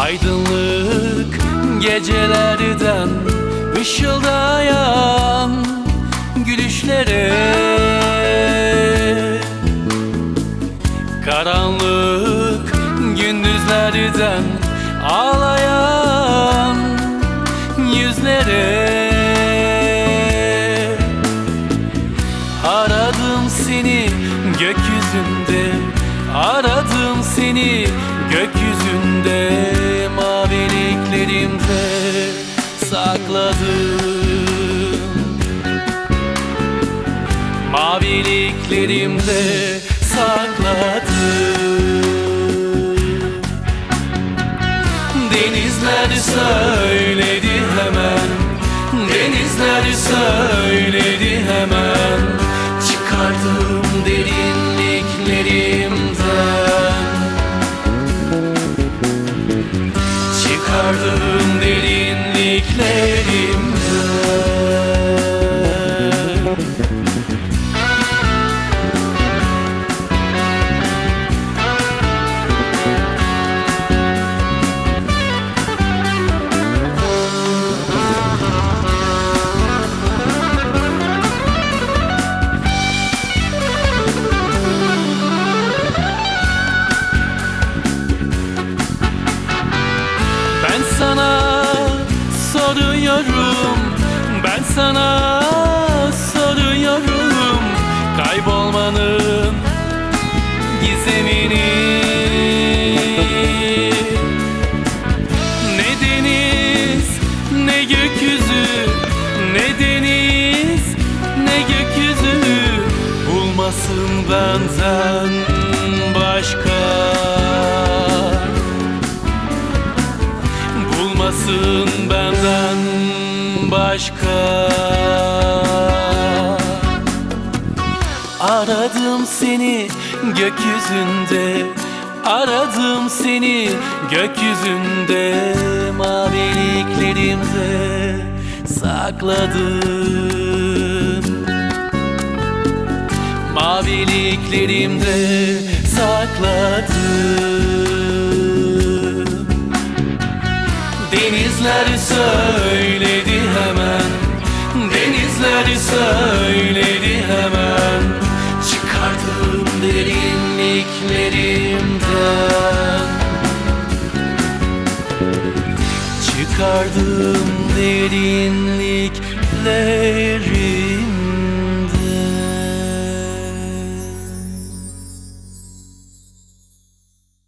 Aydınlık gecelerden ışıldayan gülüşlere. Karanlık gündüzlerden ağlayan yüzlere. Aradım seni gökyüzünde Aradım seni sakladım. Maviliklerimde sakladım. Denizler söyledi hemen Denizler söyledi hemen. Çıkardım derinliklerimden. Çıkardım sana soruyorum Kaybolmanın gizemini Ne deniz ne gökyüzü Ne deniz ne gökyüzü. Bulmasın benden başka. Bulmasın benden başka? Aradım seni gökyüzünde Aradım seni gökyüzünde. Maviliklerimde sakladım. Maviliklerimde sakladım. Denizler söyledi Çıkardım derinliklerimden. Çıkardım derinliklerimden